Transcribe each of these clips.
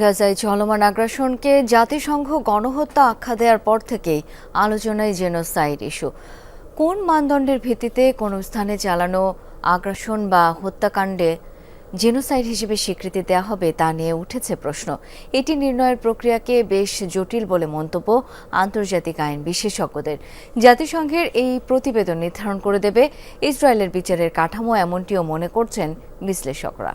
গাজায় চলমান আগ্রাসনকে জাতিসংঘ গণহত্যা আখ্যা দেওয়ার পর থেকেই আলোচনায় জেনোসাইড ইস্যু। কোন মানদণ্ডের ভিত্তিতে কোনো স্থানে চালানো আগ্রাসন বা হত্যাকাণ্ডে জেনোসাইড হিসেবে স্বীকৃতি দেওয়া হবে তা নিয়ে উঠেছে প্রশ্ন। এটি নির্ণয়ের প্রক্রিয়াকে বেশ জটিল বলে মন্তব্য আন্তর্জাতিক আইন বিশেষজ্ঞদের। জাতিসংঘের এই প্রতিবেদন নির্ধারণ করে দেবে ইসরায়েলের বিচারের কাঠামো, এমনটিও মনে করছেন বিশ্লেষকরা।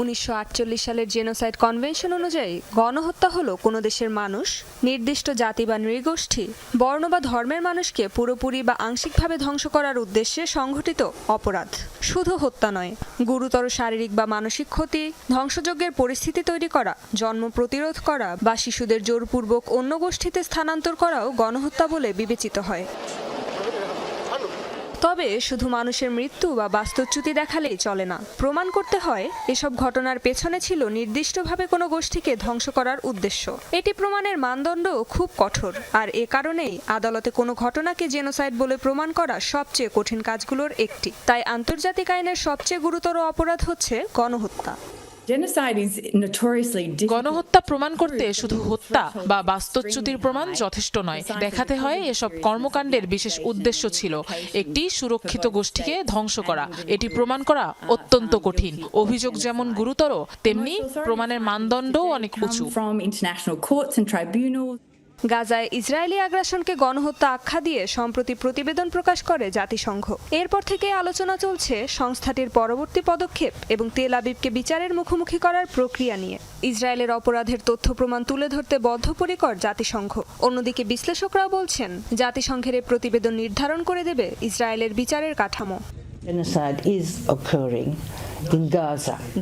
উনিশশো আটচল্লিশ সালের জেনোসাইড কনভেনশন অনুযায়ী গণহত্যা হলো কোনো দেশের মানুষ, নির্দিষ্ট জাতি বা নৃগোষ্ঠী, বর্ণ বা ধর্মের মানুষকে পুরোপুরি বা আংশিকভাবে ধ্বংস করার উদ্দেশ্যে সংঘটিত অপরাধ। শুধু হত্যা নয়, গুরুতর শারীরিক বা মানসিক ক্ষতি, ধ্বংসযজ্ঞের পরিস্থিতি তৈরি করা, জন্ম প্রতিরোধ করা বা শিশুদের জোরপূর্বক অন্য গোষ্ঠীতে স্থানান্তর করাও গণহত্যা বলে বিবেচিত হয়। তবে শুধু মানুষের মৃত্যু বা বাস্তুচ্যুতি দেখালেই চলে না। প্রমাণ করতে হয়, এসব ঘটনার পেছনে ছিল নির্দিষ্টভাবে কোনো গোষ্ঠীকে ধ্বংস করার উদ্দেশ্য। এটি প্রমাণের মানদণ্ড খুব কঠোর, আর এ কারণেই আদালতে কোনো ঘটনাকে জেনোসাইড বলে প্রমাণ করা সবচেয়ে কঠিন কাজগুলোর একটি। তাই আন্তর্জাতিক আইনের সবচেয়ে গুরুতর অপরাধ হচ্ছে গণহত্যা। গণহত্যা প্রমাণ করতে শুধু হত্যা বা বাস্তুচ্যুতির প্রমাণ যথেষ্ট নয়। দেখাতে হয় এসব কর্মকাণ্ডের বিশেষ উদ্দেশ্য ছিল একটি সুরক্ষিত গোষ্ঠীকে ধ্বংস করা। এটি প্রমাণ করা অত্যন্ত কঠিন। অভিযোগ যেমন গুরুতর তেমনি প্রমাণের মানদণ্ডও অনেক উঁচু। গাজায় ইসরায়েলি আগ্রাসনকে গণহত্যা আখ্যা দিয়ে সম্প্রতি প্রতিবেদন প্রকাশ করে জাতিসংঘ। এরপর থেকে আলোচনা চলছে সংস্থাটির পরবর্তী পদক্ষেপ এবং তেল আবিবকে বিচারের মুখোমুখি করার প্রক্রিয়া নিয়ে। ইসরায়েলের অপরাধের তথ্য প্রমাণ তুলে ধরতে বদ্ধপরিকর জাতিসংঘ। অন্যদিকে বিশ্লেষকরাও বলছেন, জাতিসংঘের প্রতিবেদন নির্ধারণ করে দেবে ইসরায়েলের বিচারের কাঠামো। Genocide is occurring.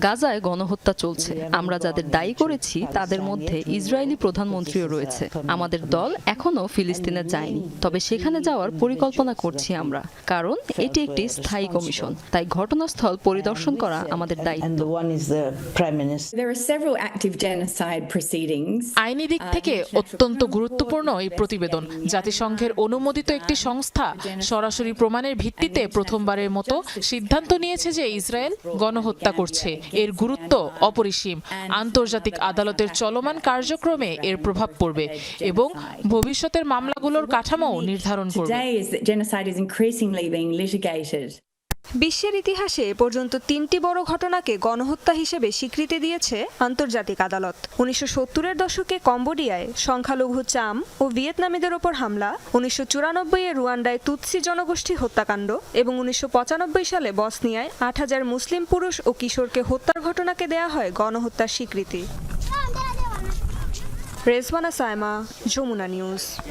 গাজায় গণহত্যা চলছে। আমরা যাদের দায়ী করেছি তাদের মধ্যে ইসরায়েলি প্রধানমন্ত্রীও রয়েছে। আমাদের দল এখনও ফিলিস্তিনে যায়নি। তবে সেখানে যাওয়ার পরিকল্পনা করছি আমরা। কারণ এটি একটি স্থায়ী কমিশন। তাই ঘটনাস্থল পরিদর্শন করা আমাদের দায়িত্ব. আইনি দিক থেকে অত্যন্ত গুরুত্বপূর্ণ এই প্রতিবেদন। জাতিসংঘের অনুমোদিত একটি সংস্থা সরাসরি প্রমাণের ভিত্তিতে প্রথমবারের মতো সিদ্ধান্ত নিয়েছে যে ইসরায়েল গণহত্যা করছে। এর গুরুত্ব অপরিসীম। আন্তর্জাতিক আদালতের চলমান কার্যক্রমে এর প্রভাব পড়বে এবং ভবিষ্যতের মামলাগুলোর কাঠামো নির্ধারণ করবে। বিশ্বের ইতিহাসে পর্যন্ত তিনটি বড় ঘটনাকে গণহত্যা হিসেবে স্বীকৃতি দিয়েছে আন্তর্জাতিক আদালত। উনিশশো সত্তরের দশকে কম্বোডিয়ায় সংখ্যালঘু চাম ও ভিয়েতনামীদের ওপর হামলা, উনিশশো চুরানব্বই এ রুয়ান্ডায় তুৎসি জনগোষ্ঠী হত্যাকাণ্ড এবং উনিশশো পঁচানব্বই সালে বসনিয়ায় আট হাজার মুসলিম পুরুষ ও কিশোরকে হত্যার ঘটনাকে দেয়া হয় গণহত্যার স্বীকৃতি। রেজওয়ানা সায়মা, যমুনা নিউজ।